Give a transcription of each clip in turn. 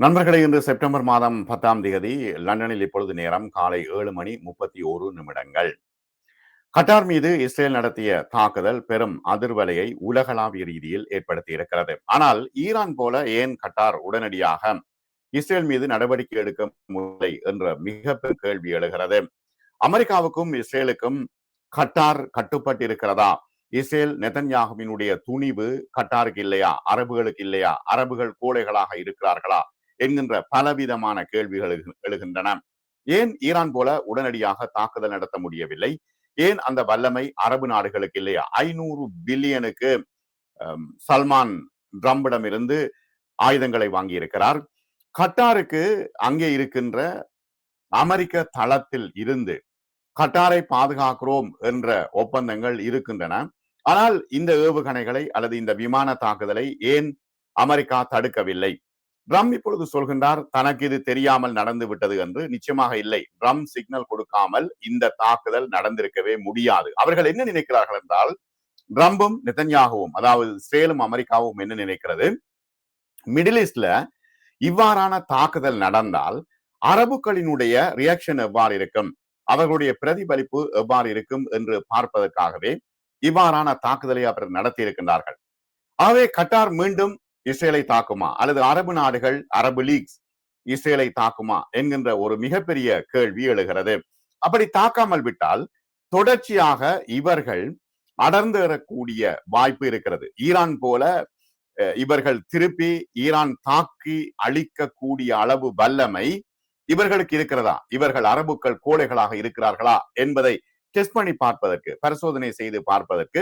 நண்பர்களே இன்று செப்டம்பர் மாதம் பத்தாம் தேதி லண்டனில் இப்பொழுது நேரம் காலை ஏழு மணி முப்பத்தி ஓரு நிமிடங்கள். கட்டார் மீது இஸ்ரேல் நடத்திய தாக்குதல் பெரும் அதிர்வலையை உலகளாவிய ரீதியில் ஏற்படுத்தி இருக்கிறது. ஆனால் ஈரான் போல ஏன் கட்டார் உடனடியாக இஸ்ரேல் மீது நடவடிக்கை எடுக்க முடியலை என்ற மிக கேள்வி எழுகிறது. அமெரிக்காவுக்கும் இஸ்ரேலுக்கும் கட்டார் கட்டுப்பட்டிருக்கிறதா? இஸ்ரேல் நெதன்யாகுவினுடைய துணிவு கட்டாருக்கு இல்லையா? அரபுகளுக்கு இல்லையா? அரபுகள் கோழைகளாக இருக்கிறார்களா? என்கின்ற பலவிதமான கேள்விகள் எழுகின்றன. ஏன் ஈரான் போல உடனடியாக தாக்குதல் நடத்த முடியவில்லை? ஏன் அந்த வல்லமை அரபு நாடுகளுக்கு இல்லையா? ஐநூறு பில்லியனுக்கு சல்மான் ட்ரம்பிடம் இருந்து ஆயுதங்களை வாங்கி இருக்கிறார் கட்டாருக்கு அங்கே இருக்கின்ற அமெரிக்க தளத்தில் இருந்து கட்டாரை பாதுகாக்கிறோம் என்ற ஒப்பந்தங்கள் இருக்கின்றன. ஆனால் இந்த ஏவுகணைகளை அல்லது இந்த விமான தாக்குதலை ஏன் அமெரிக்கா தடுக்கவில்லை? ட்ரம் இப்பொழுது சொல்கின்றார் தனக்கு இது தெரியாமல் நடந்து விட்டது என்று. நிச்சயமாக இல்லை. ட்ரம் சிக்னல் கொடுக்காமல் இந்த தாக்குதல் நடந்திருக்கவே முடியாது. அவர்கள் என்ன நினைக்கிறார்கள் என்றால் ட்ரம்பும் நிதன்யாகவும் அதாவது சேலும் அமெரிக்காவும் என்ன நினைக்கிறது? மிடில் ஈஸ்ட்ல இவ்வாறான தாக்குதல் நடந்தால் அரபுக்களினுடைய ரியாக்ஷன் எவ்வாறு இருக்கும்? அவர்களுடைய பிரதிபலிப்பு எவ்வாறு இருக்கும் என்று பார்ப்பதற்காகவே இவ்வாறான தாக்குதலை அவர் நடத்தி இருக்கின்றார்கள் ஆகவே கட்டார் மீண்டும் இஸ்ரேலை தாக்குமா? அல்லது அரபு நாடுகள் அரபு லீக்ஸ் இஸ்ரேலை தாக்குமா? என்கின்ற ஒரு மிகப்பெரிய கேள்வி எழுகிறது. அப்படி தாக்காமல் விட்டால் தொடர்ச்சியாக இவர்கள் அடர்ந்தேறக்கூடிய வாய்ப்பு இருக்கிறது. ஈரான் போல இவர்கள் திருப்பி ஈரான் தாக்கி அழிக்கக்கூடிய அளவு வல்லமை இவர்களுக்கு இருக்கிறதா? இவர்கள் அரபுக்கள் கோழைகளாக இருக்கிறார்களா? என்பதை டெஸ்ட் பண்ணி பார்ப்பதற்கு பரிசோதனை செய்து பார்ப்பதற்கு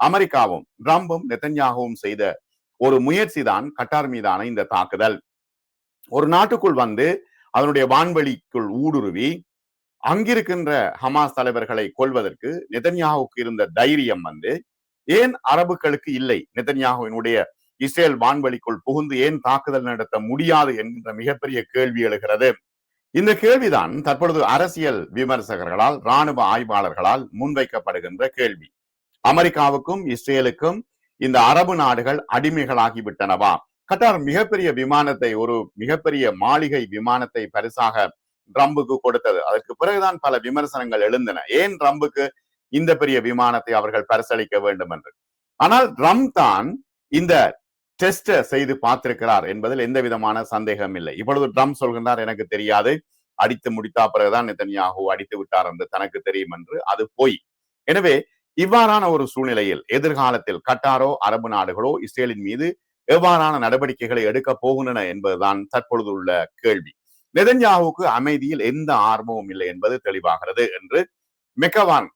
அமெரிக்காவும் ட்ரம்பும் நெத்தன்யாகவும் செய்த ஒரு முயற்சி தான் கட்டார் மீதான இந்த தாக்குதல். ஒரு நாட்டுக்குள் வந்து அதனுடைய வான்வெளிக்குள் ஊடுருவி அங்கிருக்கின்ற ஹமாஸ் தலைவர்களை கொள்வதற்கு நிதன்யாவுக்கு இருந்த தைரியம் வந்து ஏன் அரபுக்களுக்கு இல்லை? நெதன்யாகுவினுடைய இஸ்ரேல் வான்வெளிக்குள் புகுந்து ஏன் தாக்குதல் நடத்த முடியாது என்கின்ற மிகப்பெரிய கேள்வி எழுகிறது. இந்த கேள்விதான் தற்பொழுது அரசியல் விமர்சகர்களால் ராணுவ ஆய்வாளர்களால் முன்வைக்கப்படுகின்ற கேள்வி. அமெரிக்காவுக்கும் இஸ்ரேலுக்கும் இந்த அரபு நாடுகள் அடிமைகளாகிவிட்டனவா? கட்டார் மிகப்பெரிய விமானத்தை ஒரு மிகப்பெரிய மாளிகை விமானத்தை பரிசாக ட்ரம்புக்கு கொடுத்தது. அதற்கு பிறகுதான் பல விமர்சனங்கள் எழுந்தன. ஏன் ட்ரம்புக்கு இந்த பெரிய விமானத்தை அவர்கள் பரிசளிக்க வேண்டும் என்று? ஆனால் ட்ரம்ப் தான் இந்த டெஸ்ட செய்து பார்த்திருக்கிறார் என்பதில் எந்த விதமான சந்தேகம் இல்லை. இப்பொழுது ட்ரம்ப் சொல்கின்றார் எனக்கு தெரியாது. அடித்து முடித்தா பிறகுதான் நிதன்யாகு அடித்து விட்டார் என்று தனக்கு தெரியும் என்று. அது போய். எனவே இவ்வாறான ஒரு சூழ்நிலையில் எதிர்காலத்தில் கட்டாரோ அரபு நாடுகளோ இஸ்ரேலின் மீது எவ்வாறான நடவடிக்கைகளை எடுக்க போகின்றன என்பதுதான் தற்பொழுது உள்ள கேள்வி. நெதன்யாவுக்கு அமைதியில் எந்த ஆர்வமும் இல்லை என்பது தெளிவாகிறது என்று மெக்கவான்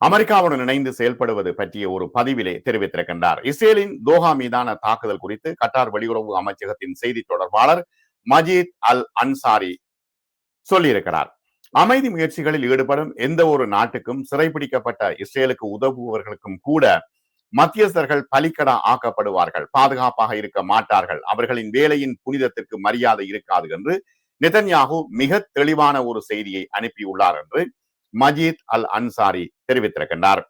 அமெரிக்காவுடன் இணைந்து செயல்படுவது பற்றிய ஒரு பதிவிலே தெரிவித்திருக்கின்றார். இஸ்ரேலின் தோஹா மீதான தாக்குதல் குறித்து கட்டார் வெளியுறவு அமைச்சகத்தின் செய்தி தொடர்பாளர் மஜீத் அல் அன்சாரி சொல்லியிருக்கிறார். அமைதி முயற்சிகளில் ஈடுபடும் எந்த ஒரு நாட்டுக்கும் சிறைபிடிக்கப்பட்ட இஸ்ரேலுக்கு உதவுபவர்களுக்கும் கூட மத்தியஸ்தர்கள் பலிக்கடா ஆக்கப்படுவார்கள் பாதுகாப்பாக இருக்க மாட்டார்கள். அவர்களின் வேலையின் புனிதத்திற்கு மரியாதை இருக்காது என்று நிதன்யாகு மிக தெளிவான ஒரு செய்தியை அனுப்பியுள்ளார் என்று மஜீத் அல் அன்சாரி தெரிவித்திருக்கின்றார்.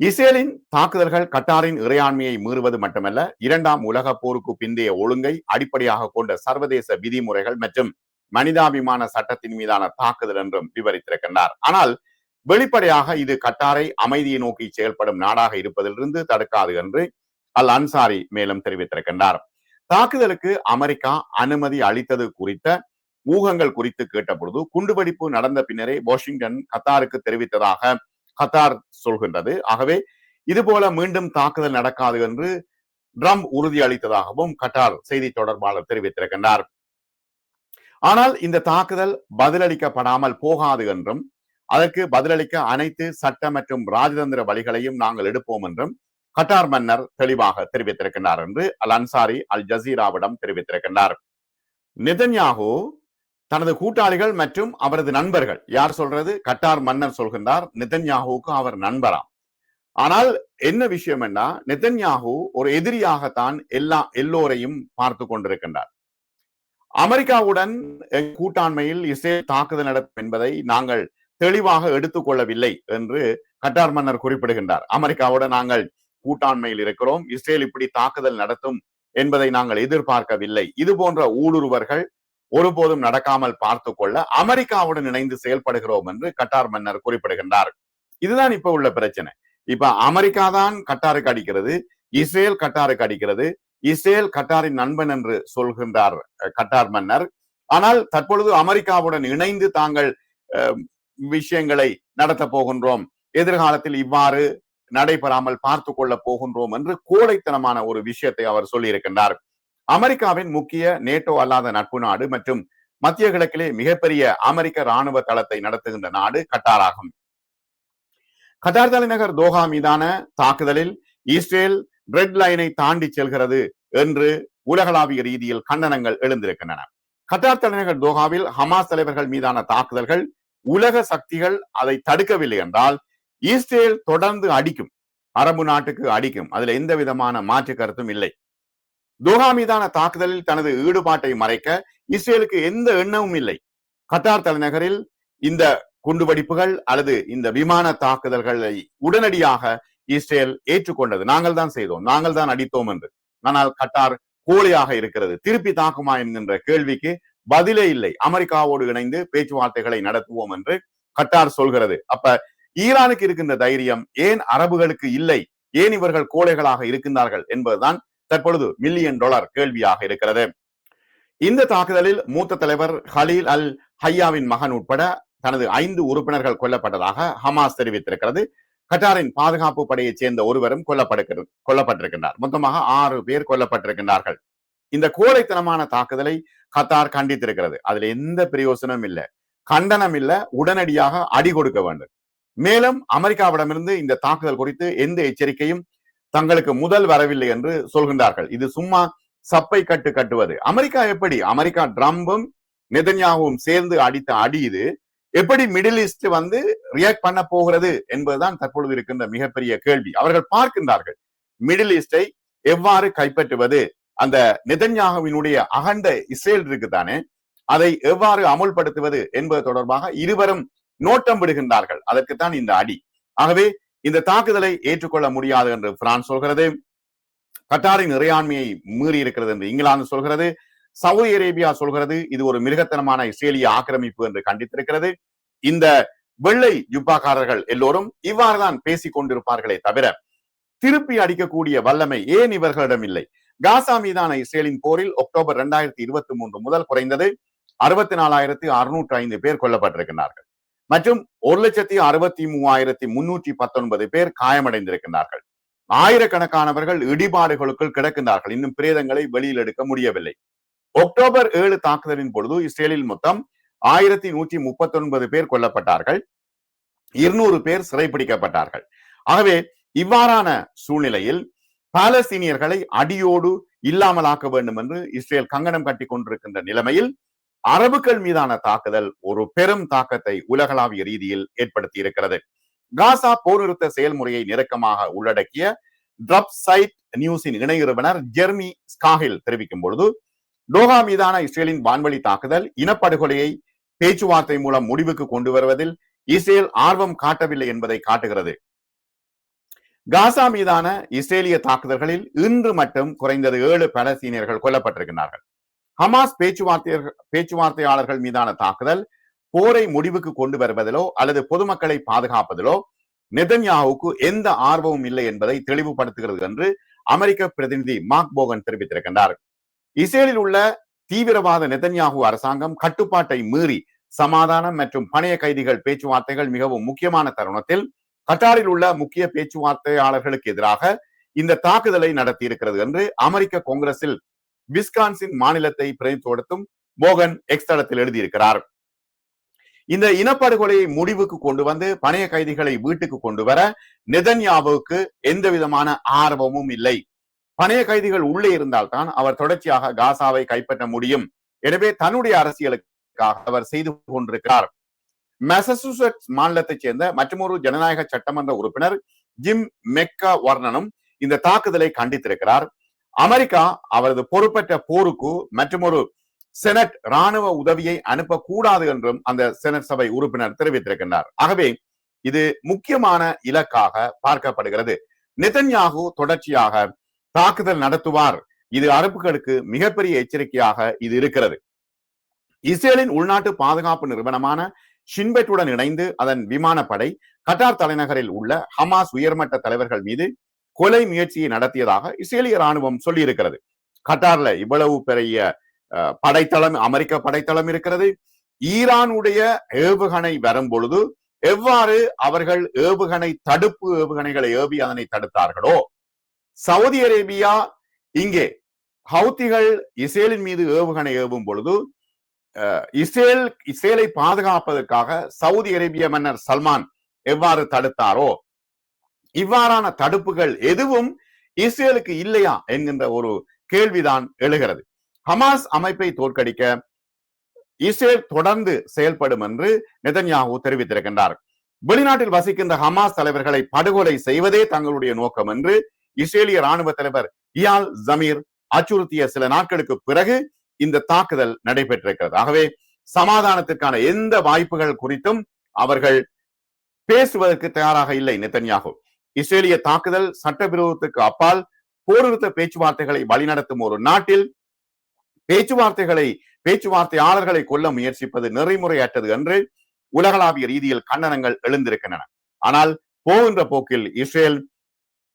இஸ்ரேலின் தாக்குதல்கள் கட்டாரின் இறையாண்மையை மீறுவது மட்டுமல்ல இரண்டாம் உலக போருக்கு பிந்தைய ஒழுங்கை அடிப்படையாக கொண்ட சர்வதேச விதிமுறைகள் மற்றும் மனிதாபிமான சட்டத்தின் மீதான தாக்குதல் என்றும் விவரித்திருக்கின்றார். ஆனால் வெளிப்படையாக இது கட்டாரை அமைதியை நோக்கி செயல்படும் நாடாக இருப்பதிலிருந்து தடுக்காது என்று அல் அன்சாரி மேலும் தெரிவித்திருக்கின்றார். தாக்குதலுக்கு அமெரிக்கா அனுமதி அளித்தது குறித்த ஊகங்கள் குறித்து கேட்டபொழுது குண்டுவெடிப்பு நடந்த பின்னரே வாஷிங்டன் கத்தாருக்கு தெரிவித்ததாக கத்தார் சொல்கின்றது. ஆகவே இதுபோல மீண்டும் தாக்குதல் நடக்காது என்று ட்ரம்ப் உறுதியளித்ததாகவும் கட்டார் செய்தி தொடர்பாளர் தெரிவித்திருக்கின்றார். ஆனால் இந்த தாக்குதல் பதிலளிக்கப்படாமல் போகாது என்றும் அதற்கு பதிலளிக்க அனைத்து சட்ட மற்றும் ராஜதந்திர வழிகளையும் நாங்கள் எடுப்போம் என்றும் கட்டார் மன்னர் தெளிவாக தெரிவித்திருக்கின்றார் என்று அல் அன்சாரி அல் ஜசீராவிடம் தெரிவித்திருக்கின்றார். நிதன்யாகு தனது கூட்டாளிகள் மற்றும் அவரது நண்பர்கள் யார் சொல்றது? கட்டார் மன்னர் சொல்கின்றார் நிதன்யாகுவுக்கு அவர் நண்பராம் ஆனால் என்ன விஷயம் என்ன நிதன்யாகு ஒரு எதிரியாகத்தான் எல்லா எல்லோரையும் பார்த்து கொண்டிருக்கின்றார். அமெரிக்காவுடன் கூட்டாண்மையில் இஸ்ரேல் தாக்குதல் நடக்கும் என்பதை நாங்கள் தெளிவாக எடுத்துக்கொள்ளவில்லை என்று கட்டார் மன்னர் குறிப்பிடுகின்றார். அமெரிக்காவுடன் நாங்கள் கூட்டாண்மையில் இருக்கிறோம். இஸ்ரேல் இப்படி தாக்குதல் நடத்தும் என்பதை நாங்கள் எதிர்பார்க்கவில்லை. இது போன்ற ஊடுருவர்கள் ஒருபோதும் நடக்காமல் பார்த்து கொள்ள அமெரிக்காவுடன் இணைந்து செயல்படுகிறோம் என்று கட்டார் மன்னர் குறிப்பிடுகின்றார். இதுதான் இப்ப உள்ள பிரச்சனை. இப்ப அமெரிக்கா தான் கட்டாருக்கு அடிக்கிறது. இஸ்ரேல் கட்டாருக்கு அடிக்கிறது. இஸ்ரேல் கட்டாரின் நண்பன் என்று சொல்கின்றார் கட்டார் மன்னர். ஆனால் தற்பொழுது அமெரிக்காவுடன் இணைந்து தாங்கள் விஷயங்களை நடத்த போகின்றோம். எதிர்காலத்தில் இவ்வாறு நடைபெறாமல் பார்த்து கொள்ள போகின்றோம் என்று கோழைத்தனமான ஒரு விஷயத்தை அவர் சொல்லியிருக்கின்றார். அமெரிக்காவின் முக்கிய நேட்டோ அல்லாத நட்பு நாடு மற்றும் மத்திய கிழக்கிலே மிகப்பெரிய அமெரிக்க ராணுவ தளத்தை நடத்துகின்ற நாடு கட்டாராகும். கட்டார் தலைநகர் தோஹா மீதான தாக்குதலில் இஸ்ரேல் ரெட் லைனை தாண்டி செல்கிறது என்று உலகளாவிய ரீதியில் கண்டனங்கள் எழுந்திருக்கின்றன. கட்டார் தலைநகர் தோஹாவில் ஹமாஸ் தலைவர்கள் மீதான தாக்குதல்கள் உலக சக்திகள் அதை தடுக்கவில்லை என்றால் இஸ்ரேல் தொடர்ந்து அடிக்கும் அரபு நாட்டுக்கு அடிக்கும். அதுல எந்த விதமான மாற்று கருத்தும் இல்லை. தோஹா மீதான தாக்குதலில் தனது ஈடுபாட்டை மறைக்க இஸ்ரேலுக்கு எந்த எண்ணமும் இல்லை. கட்டார் தலைநகரில் இந்த குண்டுவெடிப்புகள் அல்லது இந்த விமான தாக்குதல்களை உடனடியாக இஸ்ரேல் ஏற்றுக்கொண்டது. நாங்கள் தான் செய்தோம். நாங்கள் தான் அடித்தோம் என்று. ஆனால் கட்டார் கோழியாக இருக்கிறது. திருப்பி தாக்குமா என்கின்ற கேள்விக்கு பதிலே இல்லை. அமெரிக்காவோடு இணைந்து பேச்சுவார்த்தைகளை நடத்துவோம் என்று கட்டார் சொல்கிறது. அப்ப ஈரானுக்கு இருக்கின்ற தைரியம் ஏன் அரபுகளுக்கு இல்லை? ஏன் இவர்கள் கோழைகளாக இருக்கின்றார்கள் என்பதுதான் தற்பொழுது மில்லியன் டாலர் கேள்வியாக இருக்கிறது. இந்த தாக்குதலில் மூத்த தலைவர் ஹலீல் அல் ஹையாவின் மகன் உட்பட தனது ஐந்து உறுப்பினர்கள் கொல்லப்பட்டதாக ஹமாஸ் தெரிவித்திருக்கிறது. கட்டாரின் பாதுகாப்பு படையைச் சேர்ந்த ஒருவரும் கொல்லப்படுகிறது கொல்லப்பட்டிருக்கின்றார். மொத்தமாக ஆறு பேர் கொல்லப்பட்டிருக்கின்றார்கள். இந்த கோழைத்தனமான தாக்குதலை கத்தார் கண்டித்திருக்கிறது. அதுல எந்த பிரயோசனமும் இல்லை. கண்டனம் இல்ல. உடனடியாக அடி கொடுக்க வேண்டும். மேலும் அமெரிக்காவிடமிருந்து இந்த தாக்குதல் குறித்து எந்த எச்சரிக்கையும் தங்களுக்கு முதல் வரவில்லை என்று சொல்கின்றார்கள். இது சும்மா சப்பை கட்டு கட்டுவது. அமெரிக்கா எப்படி? அமெரிக்கா ட்ரம்பும் நெதன்யாவும் சேர்ந்து அடித்த அடி இது எப்படி மிடில் ஈஸ்ட் வந்து ரியாக்ட் பண்ண போகிறது என்பதுதான் தற்பொழுது இருக்கின்ற மிகப்பெரிய கேள்வி. அவர்கள் பார்க்கின்றார்கள் மிடில் ஈஸ்டை எவ்வாறு கைப்பற்றுவது? அந்த நிதன்யாகவினுடைய அகண்ட இஸ்ரேல் இருக்குதானே? அதை எவ்வாறு அமுல்படுத்துவது என்பது தொடர்பாக இருவரும் நோட்டம் விடுகின்றார்கள். அதற்குத்தான் இந்த அடி. ஆகவே இந்த தாக்குதலை ஏற்றுக்கொள்ள முடியாது என்று பிரான்ஸ் சொல்கிறது. கட்டாரின் இறையாண்மையை மீறி இருக்கிறது என்று இங்கிலாந்து சொல்கிறது. சவுதி அரேபியா சொல்கிறது இது ஒரு மிருகத்தனமான இஸ்ரேலிய ஆக்கிரமிப்பு என்று கண்டித்திருக்கிறது. இந்த வெள்ளை ஜுப்பாக்காரர்கள் எல்லோரும் இவ்வாறுதான் பேசிக் கொண்டிருப்பார்களே தவிர திருப்பி அடிக்கக்கூடிய வல்லமை ஏன் இவர்களிடம் இல்லை? காசா மீதான இஸ்ரேலின் போரில் அக்டோபர் இரண்டாயிரத்தி இருபத்தி மூன்று முதல் குறைந்தது அறுபத்தி நாலாயிரத்தி அறுநூற்றி ஐந்து பேர் கொல்லப்பட்டிருக்கிறார்கள். மற்றும் ஒரு லட்சத்தி அறுபத்தி மூவாயிரத்தி முன்னூற்றி பத்தொன்பது பேர் காயமடைந்திருக்கிறார்கள். ஆயிரக்கணக்கானவர்கள் இடிபாடுகளுக்குள் கிடக்கின்றார்கள் இன்னும் பிரேதங்களை வெளியில் எடுக்க முடியவில்லை. அக்டோபர் ஏழு தாக்குதலின் பொழுது இஸ்ரேலில் மொத்தம் ஆயிரத்தி நூற்றி முப்பத்தி ஒன்பது பேர் கொல்லப்பட்டார்கள். இருநூறு பேர் சிறைப்பிடிக்கப்பட்டார்கள் ஆகவே இவ்வாறான சூழ்நிலையில் பாலஸ்தீனியர்களை அடியோடு இல்லாமலாக்க வேண்டும் என்று இஸ்ரேல் கங்கணம் கட்டி கொண்டிருக்கின்ற நிலைமையில் அரபுக்கள் மீதான தாக்குதல் ஒரு பெரும் தாக்கத்தை உலகளாவிய ரீதியில் ஏற்படுத்தி இருக்கிறது. காசா போர்நிறுத்த செயல்முறையை நெருக்கமாக உள்ளடக்கிய ட்ரப் சைட் நியூஸின் இணை நிறுவனர் ஜெர்மி ஸ்காஹில் தெரிவிக்கும் பொழுது டோஹா மீதான இஸ்ரேலின் வான்வழி தாக்குதல் இனப்படுகொலையை பேச்சுவார்த்தை மூலம் முடிவுக்கு கொண்டு வருவதில் இஸ்ரேல் ஆர்வம் காட்டவில்லை என்பதை காட்டுகிறது. காசா மீதான இஸ்ரேலிய தாக்குதல்களில் இன்று மட்டும் குறைந்தது ஏழு பலஸ்தீனியர்கள் கொல்லப்பட்டிருக்கிறார்கள். ஹமாஸ் பேச்சுவார்த்தை பேச்சுவார்த்தையாளர்கள் மீதான தாக்குதல் போரை முடிவுக்கு கொண்டு வருவதிலோ அல்லது பொதுமக்களை பாதுகாப்பதிலோ நெதன்யாவுக்கு எந்த ஆர்வமும் இல்லை என்பதை தெளிவுபடுத்துகிறது என்று அமெரிக்க பிரதிநிதி மார்க் போகன் தெரிவித்திருக்கின்றார். இஸ்ரேலில் உள்ள தீவிரவாத நெதன்யாகு அரசாங்கம் கட்டுப்பாட்டை மீறி சமாதானம் மற்றும் பணைய கைதிகள் பேச்சுவார்த்தைகள் மிகவும் முக்கியமான தருணத்தில் கட்டாரில் உள்ள முக்கிய பேச்சுவார்த்தையாளர்களுக்கு எதிராக இந்த தாக்குதலை நடத்தி இருக்கிறது என்று அமெரிக்க காங்கிரஸில் விஸ்கான்சின் மாநிலத்தை பிரதித்துவப்படுத்தும் மோகன் எக்ஸ் தளத்தில் எழுதியிருக்கிறார். இந்த இனப்படுகொலையை முடிவுக்கு கொண்டு வந்து பணைய கைதிகளை வீட்டுக்கு கொண்டு வர நெதன்யாவுக்கு எந்த விதமான ஆர்வமும் இல்லை. பணைய கைதிகள் உள்ளே இருந்தால்தான் அவர் தொடர்ச்சியாக காசாவை கைப்பற்ற முடியும். எனவே தன்னுடைய அரசியலுக்காக அவர் செய்து கொண்டிருக்கிறார். மெசசூசெட்ஸ் மாநிலத்தைச் சேர்ந்த மற்றொரு ஜனநாயக சட்டமன்ற உறுப்பினர் ஜிம் மெக்கா வர்ணனும் இந்த தாக்குதலை கண்டித்திருக்கிறார். அமெரிக்கா அவரது பொறுப்பற்ற போருக்கு மற்றொரு செனட் ராணுவ உதவியை அனுப்பக்கூடாது என்றும் அந்த செனட் சபை உறுப்பினர் தெரிவித்திருக்கின்றார். ஆகவே இது முக்கியமான இலக்காக பார்க்கப்படுகிறது. நிதன்யாகு தொடர்ச்சியாக தாக்குதல் நடத்துவார். இது அரபுகளுக்கு மிகப்பெரிய எச்சரிக்கையாக இது இருக்கிறது. இஸ்ரேலின் உள்நாட்டு பாதுகாப்பு நிறுவனமான ஷின்பெட்டுடன் இணைந்து அதன் விமானப்படை கட்டார் தலைநகரில் உள்ள ஹமாஸ் உயர்மட்ட தலைவர்கள் மீது கொலை முயற்சியை நடத்தியதாக இஸ்ரேலிய ராணுவம் சொல்லியிருக்கிறது. கட்டார்ல இவ்வளவு பெரிய அஹ், படைத்தளம் அமெரிக்க படைத்தளம் இருக்கிறது. ஈரானுடைய ஏவுகணை வரும் பொழுது எவ்வாறு அவர்கள் ஏவுகணை தடுப்பு ஏவுகணைகளை ஏவி அதனை தடுத்தார்களோ சவுதி அரேபியா இங்கே ஹவுத்திகள் இஸ்ரேலின் மீது ஏவுகணை ஏவும் பொழுது இஸ்ரேல் இஸ்ரேலை பாதுகாப்பதற்காக சவுதி அரேபிய மன்னர் சல்மான் எவ்வாறு தடுத்தாரோ இவ்வாறான தடுப்புகள் எதுவும் இஸ்ரேலுக்கு இல்லையா என்கின்ற ஒரு கேள்விதான் எழுகிறது. ஹமாஸ் அமைப்பை தோற்கடிக்க இஸ்ரேல் தொடர்ந்து செயல்படும் என்று நெதன்யாகு தெரிவித்திருக்கின்றார். வெளிநாட்டில் வசிக்கின்ற ஹமாஸ் தலைவர்களை படுகொலை செய்வதே தங்களுடைய நோக்கம் என்று இஸ்ரேலிய ராணுவ தலைவர் இயால் ஜமீர் அச்சுறுத்திய சில நாட்களுக்கு பிறகு இந்த தாக்குதல் நடைபெற்றிருக்கிறது. ஆகவே சமாதானத்திற்கான எந்த வாய்ப்புகள் குறித்தும் அவர்கள் பேசுவதற்கு தயாராக இல்லை நெத்தன்யாகு. இஸ்ரேலிய தாக்குதல் சட்டவிரோதத்துக்கு அப்பால் போர்நிறுத்த பேச்சுவார்த்தைகளை வழிநடத்தும் ஒரு நாட்டில் பேச்சுவார்த்தைகளை பேச்சுவார்த்தையாளர்களை கொல்ல முயற்சிப்பது நெறிமுறையற்றது என்று உலகளாவிய ரீதியில் கண்டனங்கள் எழுந்திருக்கின்றன. ஆனால் போகின்ற போக்கில் இஸ்ரேல்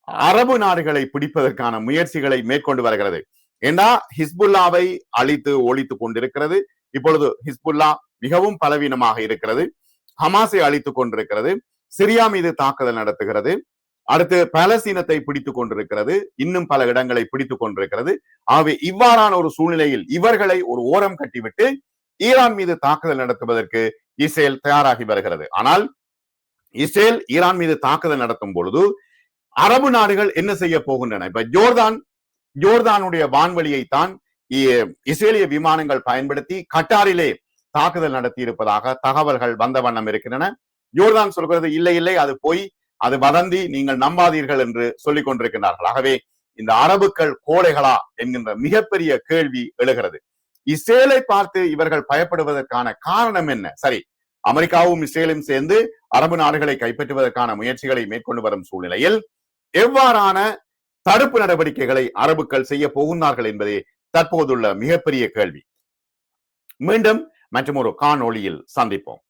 அரபு நாடுகளை பிடிப்பதற்கான முயற்சிகளை மேற்கொண்டு வருகிறது. ஏன்னா ஹிஸ்புல்லாவை அழித்து ஒழித்து கொண்டிருக்கிறது. இப்பொழுது ஹிஸ்புல்லா மிகவும் பலவீனமாக இருக்கிறது. ஹமாஸை அழித்துக் கொண்டிருக்கிறது. சிரியா மீது தாக்குதல் நடத்துகிறது. அடுத்து பாலஸ்தீனத்தை பிடித்துக் கொண்டிருக்கிறது. இன்னும் பல இடங்களை பிடித்துக் கொண்டிருக்கிறது. ஆகவே இவ்வாறான ஒரு சூழ்நிலையில் இவர்களை ஒரு ஓரம் கட்டிவிட்டு ஈரான் மீது தாக்குதல் நடத்துவதற்கு இஸ்ரேல் தயாராகி வருகிறது. ஆனால் இஸ்ரேல் ஈரான் மீது தாக்குதல் நடத்தும் பொழுது அரபு நாடுகள் என்ன செய்ய போகின்றன? இப்ப ஜோர்தான் ஜோர்தானுடைய வான்வழியை தான் இஸ்ரேலிய விமானங்கள் பயன்படுத்தி கட்டாரிலே தாக்குதல் நடத்தி இருப்பதாக தகவல்கள் வந்த வண்ணம் இருக்கின்றன. ஜோர்தான் சொல்கிறது இல்லை இல்லை அது போய் அது வதந்தி நீங்கள் நம்பாதீர்கள் என்று சொல்லிக் கொண்டிருக்கிறார்கள் ஆகவே இந்த அரபுக்கள் கோடைகளா என்கின்ற மிகப்பெரிய கேள்வி எழுகிறது. இஸ்ரேலை பார்த்து இவர்கள் பயப்படுவதற்கான காரணம் என்ன? சரி அமெரிக்காவும் இஸ்ரேலும் சேர்ந்து அரபு நாடுகளை கைப்பற்றுவதற்கான முயற்சிகளை மேற்கொண்டு வரும் சூழ்நிலையில் எவ்வாறான தடுப்பு நடவடிக்கைகளை அரபுக்கள் செய்ய போகிறார்கள் என்பதே தற்போதுள்ள மிகப்பெரிய கேள்வி. மீண்டும் மற்றும் ஒரு காணொளியில் சந்திப்போம்.